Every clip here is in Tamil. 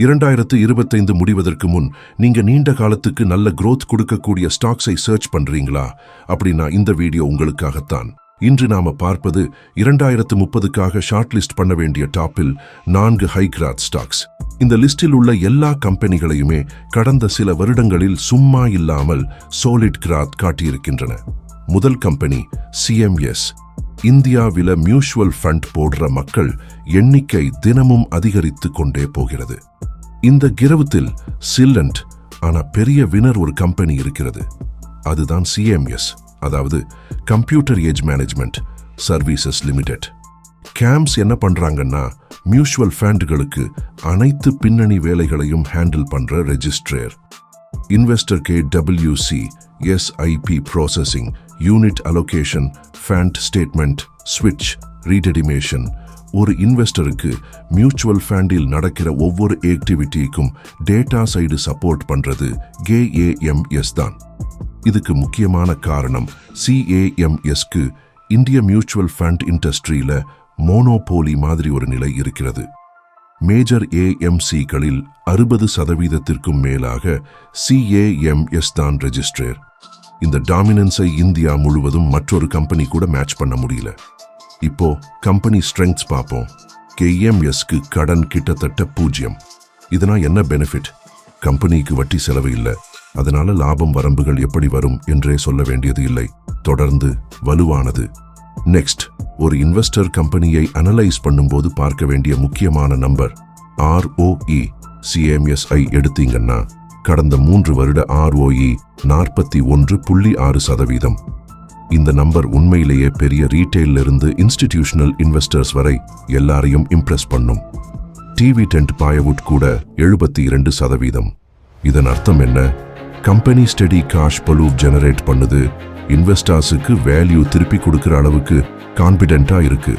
இரண்டாயிரத்து இருபத்தைந்து முடிவதற்கு முன் நீங்க நீண்ட காலத்துக்கு நல்ல குரோத் கொடுக்கக்கூடிய ஸ்டாக்ஸை சர்ச் பண்றீங்களா? அப்படின்னா இந்த வீடியோ உங்களுக்காகத்தான். இன்று நாம பார்ப்பது இரண்டாயிரத்து முப்பதுக்காக ஷார்ட் லிஸ்ட் பண்ண வேண்டிய டாப்பில் நான்கு ஹை கிராத் ஸ்டாக்ஸ் இந்த லிஸ்டில் உள்ள எல்லா கம்பெனிகளையுமே கடந்த சில வருடங்களில் சும்மா இல்லாமல் சோலிட் கிராத் காட்டியிருக்கின்றன. முதல் கம்பெனி சிஎம்எஸ் இந்தியாவில மியூச்சுவல் ஃபண்ட் போடுற மக்கள் எண்ணிக்கை தினமும் அதிகரித்து கொண்டே போகிறது. இந்த கிரவத்தில் சில்லண்ட் ஆனா பெரிய வினர் ஒரு கம்பெனி இருக்கிறது. அதுதான் சிஎம்எஸ் அதாவது computer age management services limited CAMS என்ன பண்றாங்கன்னா மியூச்சுவல் ஃபண்டுகளுக்கு அனைத்து பின்னணி வேலைகளையும் ஹேண்டில் பண்ற registrar investor K WC SIP processing unit allocation fund statement ஸ்விட்ச் ரீடெடிமேஷன் ஒரு இன்வெஸ்டருக்கு மியூச்சுவல் ஃபண்டில் நடக்கிற ஒவ்வொரு ஆக்டிவிட்டிக்கும் டேட்டா சைடு சப்போர்ட் பண்ணுறது கேஏஎம்எஸ் தான். இதுக்கு முக்கியமான காரணம் சிஏஎம்எஸ்க்கு இந்திய மியூச்சுவல் ஃபண்ட் இண்டஸ்ட்ரியில மோனோபோலி மாதிரி ஒரு நிலை இருக்கிறது. மேஜர் ஏஎம்சிகளில் அறுபது சதவீதத்திற்கும் மேலாக சிஏஎம்எஸ் தான் ரெஜிஸ்ட்ரேர் இந்த டாமினன்ஸை இந்தியா முழுவதும் மற்றொரு கம்பெனி கூட மேட்ச் பண்ண முடியல. இப்போ கம்பெனி ஸ்ட்ரெங்க்ஸ் பார்ப்போம். கேஎம்எஸ்க்கு கடன் கிட்டத்தட்ட பூஜ்ஜியம் இதனால் என்ன பெனிஃபிட் கம்பெனிக்கு வட்டி செலவு இல்லை. அதனால லாபம் வரம்புகள் எப்படி வரும் என்றே சொல்ல வேண்டியது இல்லை. தொடர்ந்து வலுவானது. நெக்ஸ்ட் ஒரு இன்வெஸ்டர் கம்பெனியை அனலைஸ் பண்ணும்போது பார்க்க வேண்டிய முக்கியமான நம்பர் ஆர்ஓஇ சிஎம்எஸ்ஐ எடுத்தீங்கன்னா கடந்த மூன்று வருட ஆர்ஓஇ நாற்பத்தி ஒன்று புள்ளி ஆறு சதவீதம். இந்த நம்பர் உண்மையிலேயே பெரிய ரீட்டைல்ல இருந்து இன்ஸ்டிடியூஷனல் இன்வெஸ்டர்ஸ் வரை எல்லாரையும் இம்ப்ரெஸ் பண்ணும். டிவி டென்ட் பாயவுட் கூட எழுபத்தி இரண்டு சதவீதம். இதன் அர்த்தம் என்ன? Company steady cash flow generate பண்ணுது. இன்வெஸ்டர்ஸுக்கு வேல்யூ திருப்பி கொடுக்குற அளவுக்கு கான்பிடென்ட்டாக இருக்கு.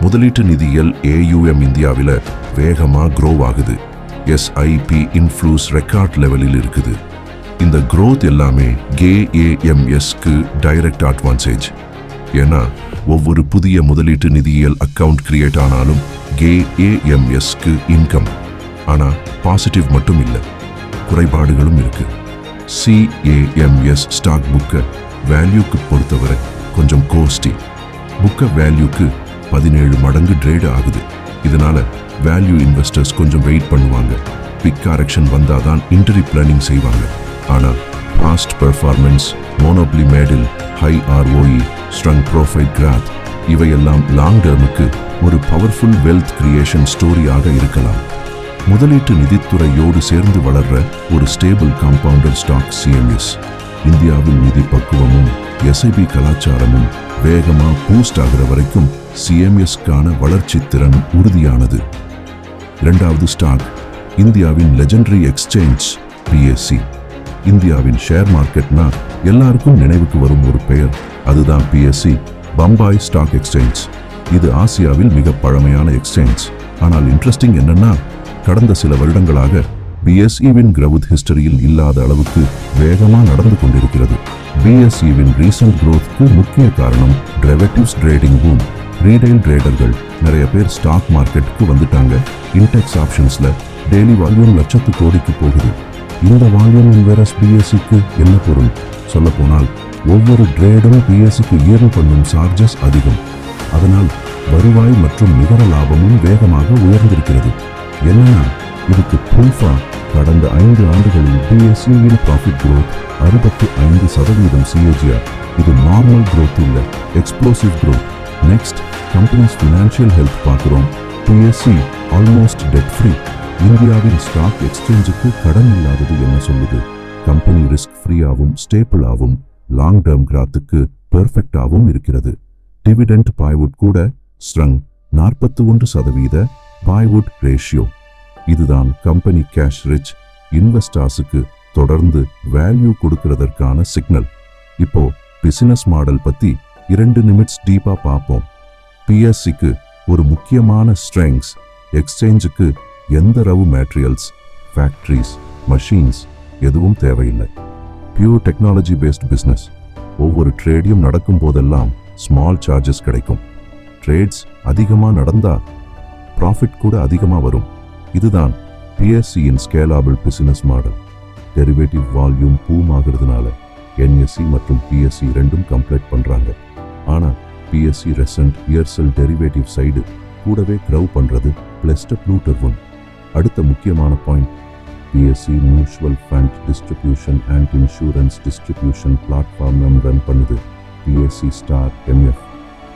முதலீட்டு நிதியியல் ஏயுஎம் இந்தியாவில் வேகமாக க்ரோ ஆகுது. எஸ்ஐபி இன்ஃப்ளூஸ் ரெக்கார்ட் லெவலில் இருக்குது. இந்த க்ரோத் எல்லாமே கேஏஎம்எஸ்க்கு டைரக்ட் அட்வான்டேஜ் ஏன்னா ஒவ்வொரு புதிய முதலீட்டு நிதியியல் அக்கவுண்ட் கிரியேட் ஆனாலும் கேஏஎம்எஸ்க்கு இன்கம் ஆனால் பாசிட்டிவ் மட்டும் இல்லை. குறைபாடுகளும் இருக்கு. சிஏஎம்எஸ் ஸ்டாக் புக்கை வேல்யூக்கு பொறுத்தவரை கொஞ்சம் கோஸ்டி புக்கை வேல்யூக்கு பதினேழு மடங்கு ட்ரேடு ஆகுது. இதனால வேல்யூ இன்வெஸ்டர்ஸ் கொஞ்சம் வெயிட் பண்ணுவாங்க. பிக் கரெக்ஷன் வந்தாதான் இன்டரி பிளானிங் செய்வாங்க. ஆனால் past performance monopoly மேடில் high R O E strong profit growth இவையெல்லாம் லாங் டேர்முக்கு ஒரு பவர்ஃபுல் வெல்த் கிரியேஷன் ஸ்டோரியாக இருக்கலாம். முதலீட்டு நிதித்துறையோடு சேர்ந்து வளர்ற ஒரு ஸ்டேபிள் காம்பவுண்டர் ஸ்டாக் சிஎம்எஸ் இந்தியாவில் நிதி பக்குவமும் எஸ்ஐபி கலாச்சாரமும் வேகமாக பூஸ்ட் ஆகிற வரைக்கும் சிஎம்எஸ்க்கான வளர்ச்சி திறன் உறுதியானது. இரண்டாவது ஸ்டாக் இந்தியாவின் லெஜண்டரி எக்ஸ்சேஞ்ச் பிஎஸ்சி இந்தியாவின் ஷேர் மார்க்கெட்னா எல்லாருக்கும் நினைவுக்கு வரும் ஒரு பெயர். அதுதான் பிஎஸ்சி பம்பாய் ஸ்டாக் எக்ஸ்சேஞ்ச். இது ஆசியாவில் மிக பழமையான எக்ஸ்சேஞ்ச். ஆனால் இன்ட்ரெஸ்டிங் என்னன்னா கடந்த சில வருடங்களாக பிஎஸ்இவின் கிரவுத் ஹிஸ்டரியில் இல்லாத அளவுக்கு வேகமாக நடந்து கொண்டிருக்கிறது. பிஎஸ்இவின் ரீசன்ட் growthக்கு முக்கிய காரணம் டெரிவேட்டிவ்ஸ் ட்ரேடிங் பூம் ரீடைல் ட்ரேடர்கள் நிறைய பேர் ஸ்டாக் மார்க்கெட்டுக்கு வந்துட்டாங்க. இன்டெக்ஸ் ஆப்ஷன்ஸில் டெய்லி வால்யூம் லட்சத்து கோடிக்கு போகுது. இந்த வால்யூம் இன்வெரஸ் பிஎஸ்சிக்கு என்ன பொருள்? சொல்ல போனால் ஒவ்வொரு ட்ரேடும் பிஎஸ்சிக்கு ஈர்ன் பண்ணும் சார்ஜஸ் அதிகம். அதனால் வருவாய் மற்றும் நிகர லாபமும் வேகமாக உயர்ந்திருக்கிறது. என்னன்னா இதுக்கு ப்ரூஃபா கடந்த ஐந்து ஆண்டுகளில் பிஎஸ்சியின் ப்ராஃபிட் growth அறுபத்து ஐந்து சதவீதம் சிஏஜிஆர் இது நார்மல் growth இல்லை explosive growth. Next companies financial health பார்க்குறோம். பிஎஸ்சி ஆல்மோஸ்ட் டெட் ஃப்ரீ இந்தியாவின் ஸ்டாக் எக்ஸ்சேஞ்சுக்கு கடன் இல்லாதது என்ன சொல்லுது? கம்பெனி ரிஸ்க் ஃப்ரீயாவும் ஸ்டேபிளாவும் லாங் டேர்ம் கிராத்துக்கு பெர்ஃபெக்டாகவும் இருக்கிறது. டிவிடெண்ட் பாய்வுட் கூட ஸ்ட்ரங் நாற்பத்தி ஒன்று சதவீத பாய்வுட் ரேஷியோ இதுதான் கம்பெனி கேஷ் ரிச் இன்வெஸ்டர்ஸுக்கு தொடர்ந்து வேல்யூ கொடுக்கறதற்கான சிக்னல் இப்போ பிசினஸ் மாடல் பத்தி இரண்டு நிமிட்ஸ் டீப்பாக பார்ப்போம். பிஎஸ்சிக்கு ஒரு முக்கியமான ஸ்ட்ரெங்ஸ் எக்ஸ்சேஞ்சுக்கு எந்த ரவு மேட்ரியல்ஸ் ஃபேக்ட்ரிஸ் மஷின்ஸ் எதுவும் தேவையில்லை. பியூர் டெக்னாலஜி பேஸ்ட் பிஸ்னஸ் ஒவ்வொரு ட்ரேடியும் நடக்கும் போதெல்லாம் ஸ்மால் சார்ஜஸ் கிடைக்கும். ட்ரேட்ஸ் அதிகமாக நடந்தால் ப்ராஃபிட் கூட அதிகமாக வரும். இதுதான் பிஎஸ்சியின் scalable business model derivative volume boom ஆகிறதுனால என்எஸ்சி மற்றும் பிஎஸ்சி ரெண்டும் கம்ப்ளீட் பண்ணுறாங்க ஆனால் பிஎஸ்சி ரெசன்ட் இயர்செல் டெரிவேட்டிவ் சைடு கூடவே க்ரவ் பண்ணுறது பிளஸ்ட ஒன் அடுத்த முக்கியமான point BSE mutual fund distribution and insurance distribution platform run பண்ணுது பிஎஸ்சி ஸ்டார் எம்எஃப்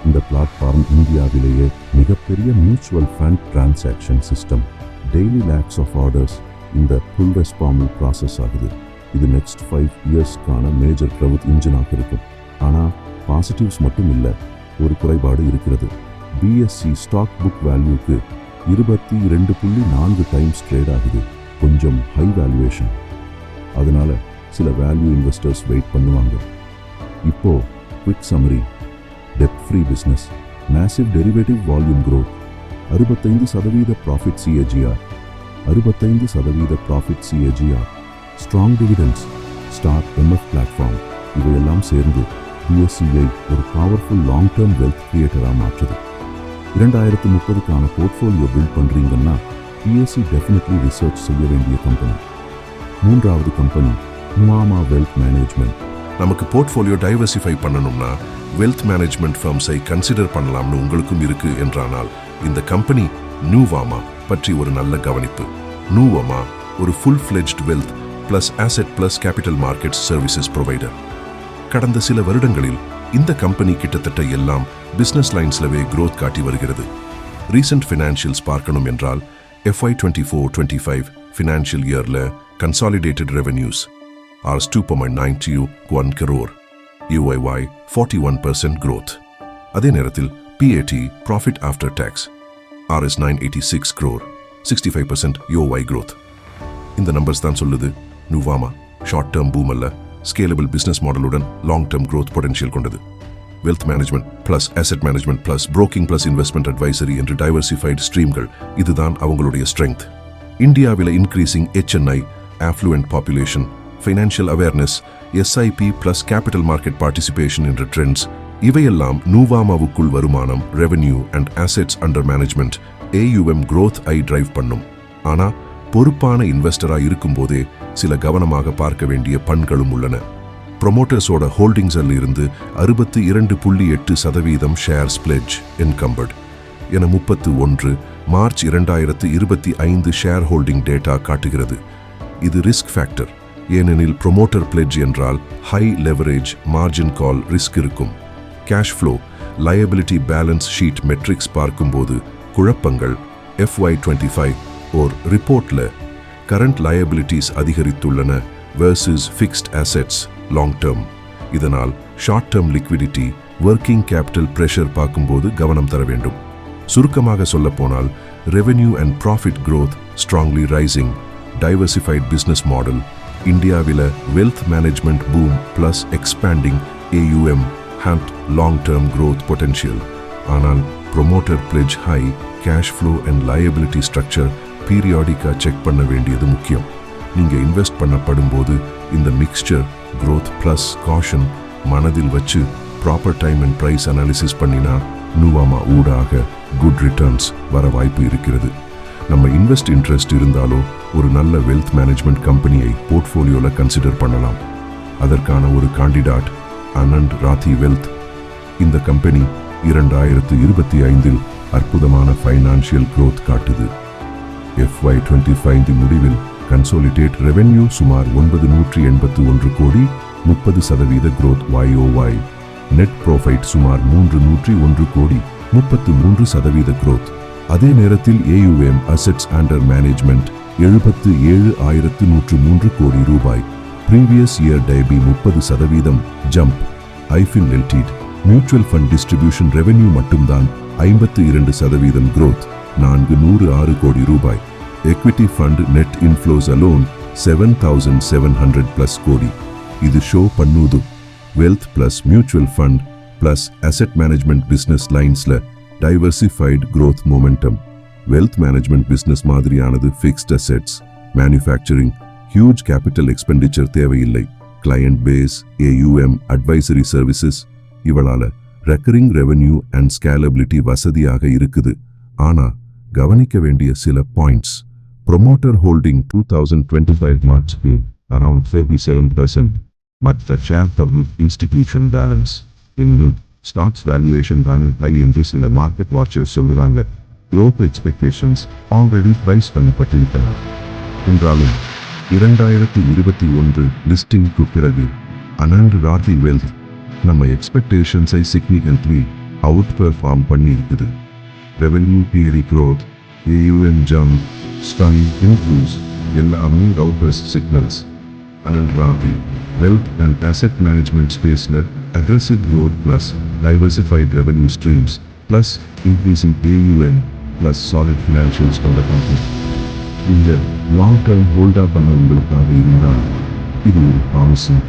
இந்த பிளாட்ஃபார்ம் இந்தியாவிலேயே மிகப்பெரிய mutual fund transaction system daily lakhs of orders இந்த ஃபுல் ரெஸ்பாமில் ப்ராசஸ் ஆகுது. இது நெக்ஸ்ட் ஃபைவ் இயர்ஸ்க்கான மேஜர் க்ரவுத் இன்ஜினாக இருக்கும். ஆனால் பாசிட்டிவ்ஸ் மட்டும் இல்லை ஒரு குறைபாடு இருக்கிறது. பிஎஸ்சி ஸ்டாக் புக் வேல்யூக்கு இருபத்தி இரண்டு புள்ளி நான்கு டைம்ஸ் ட்ரேட் ஆகுது. கொஞ்சம் ஹை வேல்யூவேஷன் அதனால சில வேல்யூ இன்வெஸ்டர்ஸ் வெயிட் பண்ணுவாங்க. இப்போ quick summary debt free business massive derivative volume growth அறுபத்தைந்து சதவீத ப்ராஃபிட் சிஏஜிஆர் அறுபத்தைந்து சதவீத profit CAGR strong dividends star MF platform இவையெல்லாம் சேர்ந்து பிஎஸ்சியை ஒரு பவர்ஃபுல் லாங் டேர்ம் வெல்த் கிரியேட்டராக மாற்றுது. இரண்டாயிரத்து முப்பதுக்கான போர்ட்ஃபோலியோ பில்ட் பண்ணுறீங்கன்னா பிஎஸ்சி டெஃபினெட்லி ரிசர்ச் செய்ய வேண்டிய கம்பெனி மூன்றாவது கம்பெனி நுவாமா வெல்த் மேனேஜ்மெண்ட் நமக்கு போர்ட்ஃபோலியோ டைவர்சிஃபை பண்ணணும்னா வெல்த் மேனேஜ்மெண்ட் ஃபர்ம்ஸை கன்சிடர் பண்ணலாம்னு உங்களுக்கும் இருக்கு என்றானால் இந்த கம்பெனி நூவாமா பற்றி ஒரு நல்ல கவனிப்பு. நியூவாமா ஒரு full fledged wealth plus asset plus capital markets services provider கடந்த சில வருடங்களில் இந்த கம்பெனி கிட்டத்தட்ட எல்லாம் பிஸ்னஸ் லைன்ஸ்லவே க்ரோத் காட்டி வருகிறது. ரீசெண்ட் ஃபினான்ஷியல்ஸ் பார்க்கணும் என்றால் FY twenty four twenty five financial இயரில் consolidated revenues Rs two point ninety one crore YoY forty one percent growth அதே நேரத்தில் PAT profit after tax Rs nine eighty six crore sixty five percent YoY growth இந்த நம்பர்ஸ் தான் சொல்லுது. நுவாமா ஷார்ட் டேர்ம் பூம் அல்ல. ஸ்கேலபிள் பிசினஸ் மாடலுடன் லாங் டேர்ம் க்ரோத் பொட்டன்ஷியல் கொண்டது. Wealth management plus asset management plus broking plus investment advisory என்று டைவர்சிஃபைடு ஸ்ட்ரீம்கள் இதுதான் அவங்களுடைய ஸ்ட்ரெங்க் இந்தியாவில் increasing HNI affluent population financial awareness SIP plus capital market participation என்ற ட்ரெண்ட்ஸ் இவையெல்லாம் நூவாமாவுக்குள் வருமானம் revenue and assets under management AUM growth I drive பண்ணும். ஆனா பொறுப்பான இன்வெஸ்டரா இருக்கும்போதே சில கவனமாக பார்க்க வேண்டிய பண்களும் உள்ளன. ப்ரொமோட்டர்ஸோட ஹோல்டிங்ஸில் இருந்து அறுபத்தி இரண்டு புள்ளி எட்டு சதவீதம் ஷேர்ஸ் பிளெஜ் என்கம்பர்ட் என முப்பத்து ஒன்று மார்ச் இரண்டாயிரத்து இருபத்தி ஐந்து ஷேர் ஹோல்டிங் டேட்டா காட்டுகிறது. இது ரிஸ்க் ஃபேக்டர் ஏனெனில் ப்ரொமோட்டர் பிளெட்ஜ் என்றால் high leverage margin call risk இருக்கும். Cash flow liability balance sheet metrics பார்க்கும்போது குழப்பங்கள் எஃப்ஒய் டுவெண்ட்டி ஃபைவ் ஓர் ரிப்போர்ட்டில் கரண்ட் லயபிலிட்டிஸ் அதிகரித்துள்ளன versus fixed assets long term இதனால் short term liquidity working capital pressure பார்க்கும்போது கவனம் தர வேண்டும். சுருக்கமாக சொல்லப்போனால் revenue and profit growth strongly rising diversified business model இந்தியாவில் wealth management boom plus expanding AUM and long term growth potential ஆனால் promoter pledge high cash flow and liability structure பீரியாடிக்காக check பண்ண வேண்டியது முக்கியம். நீங்கள் இன்வெஸ்ட் பண்ணப்படும் போது இந்த மிக்ஸ்சர் க்ரோத் ப்ளஸ் காஷன் மனதில் வச்சு proper time and price analysis பண்ணினா நுவாமா ஊடாக குட் ரிட்டர்ன்ஸ் வர வாய்ப்பு இருக்கிறது. நம்ம இன்வெஸ்ட் இன்ட்ரெஸ்ட் இருந்தாலோ ஒரு நல்ல வெல்த் மேனேஜ்மெண்ட் கம்பெனியை போர்ட்ஃபோலியோவில் கன்சிடர் பண்ணலாம். அதற்கான ஒரு காண்டிடாட் அனண்ட் ராத்தி வெல்த் இந்த கம்பெனி இரண்டாயிரத்து இருபத்தி ஐந்தில் அற்புதமான ஃபைனான்சியல் க்ரோத் காட்டுது. எஃப்ஒய் டுவெண்ட்டி ஃபைவ் முடிவில் கன்சோலிடேட் ரெவென்யூ சுமார் ஒன்பது நூற்றி எண்பத்து ஒன்று கோடி முப்பது சதவீத குரோத் YOY நெட் ப்ராஃபிட் சுமார் மூன்று நூற்றி ஒன்று கோடி முப்பத்து மூன்று சதவீத குரோத் அதே நேரத்தில் ஏயுஎம் அசெட்ஸ் அண்டர் மேனேஜ்மெண்ட் எழுபத்து ஏழு ஆயிரத்து நூற்று மூன்று கோடி ரூபாய். ப்ரீவியஸ் இயர் டைபி முப்பது சதவீதம் ஜம்ப் ஐஃபின் எல்டிட் மியூச்சுவல் ஃபண்ட் டிஸ்ட்ரிபியூஷன் ரெவென்யூ மட்டும்தான் ஐம்பத்து இரண்டு சதவீதம் குரோத் நான்கு நூறு ஆறு கோடி ரூபாய். Equity fund net inflows alone seven thousand seven hundred plus கோடி. இது ஷோ பண்ணுது. Wealth plus mutual fund plus asset management business லைன்ஸ்ல diversified growth momentum wealth management business மாதிரியானது fixed assets manufacturing huge capital expenditure தேவையில்லை. Client base AUM advisory services இவளால recurring revenue and scalability வசதியாக இருக்குது. ஆனா கவனிக்க வேண்டிய சில points promoter holding two thousand twenty five March around thirty seven percent மற்ற ஷேர் பப்ளிக் இன்ஸ்டிடியூஷன் பேலன்ஸ் இன்னும் ஸ்டாக்ஸ் வேல்யூவேஷன் பேலன்ஸ் ஹை என்று மார்க்கெட் வாட்சர்ஸ் சொல்லுகிறாங்க குரோத் எக்ஸ்பெக்டேஷன்ஸ் ஆல்ரெடி ப்ரைஸ் பண்ணப்பட்டிருக்கலாம் என்றாலும் இரண்டாயிரத்தி இருபத்தி ஒன்று லிஸ்டிங்க்கு பிறகு அனண்ட் ராத்தி வெல்த் நம்ம எக்ஸ்பெக்டேஷன்ஸை சிக்னிகன்ட்லி அவுட் பெர்ஃபார்ம் பண்ணியிருக்குது ரெவென்யூ தியரி க்ரோத் ஏயுஎன் ஜம் ஸ்டை இன்க்ரூஸ் எல்லாமே Reuters signals Anand Rathi wealth and asset management ஸ்பேஸில் aggressive growth plus diversified revenue streams plus increasing A U M plus solid financials கொண்ட கம்பெனி இந்த லாங் டேர்ம் ஹோல்டாக பண்ணவங்களுக்காக இருந்தால் இது ஒரு ப்ராமிசிங்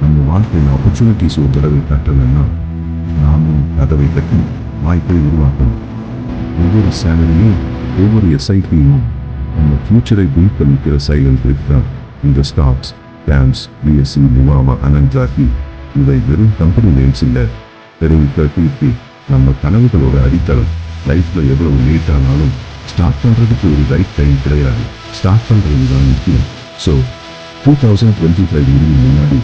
நம்ம வாழ்க்கையில் ஆப்பர்ச்சுனிட்டிஸ் ஒரு தடவை கட்டலைன்னா நாமும் கதவை கட்டணும் வாய்ப்பை உருவாக்கணும் ஒவ்வொரு சேனலையும் ஒவ்வொரு எஸ்ஐபியும் நம்ம ஃபியூச்சரை பில்ட் பண்ணிக்கிற சைலண்ட் தான் இந்த ஸ்டாக்ஸ் டேம்ஸ் பிஎஸ்சி நிவாமா அனந்தாக்கி இவை வெறும் கம்பெனி நேம்ஸ் இல்லை. தெரிவித்த தீர்ப்பி நம்ம கனவுகளோட அடித்தளம். லைஃப்ல எவ்வளவு லேட் ஆனாலும் ஸ்டார்ட் பண்றதுக்கு ஒரு ரைட் டைம் கிடையாது. ஸ்டார்ட் பண்றது தான் முக்கியம். So two thousand twenty five முன்னாடி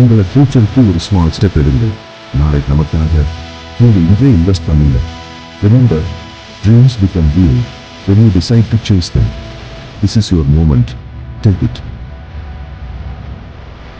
உங்களை ஃபியூச்சருக்கு ஒரு ஸ்மால் ஸ்டெப் எடுங்க. நாளை நமக்காக நீங்கள் இன்றே இன்வெஸ்ட் பண்ணுங்க remember dreams become real when you decide to chase them. This is your moment. Take it.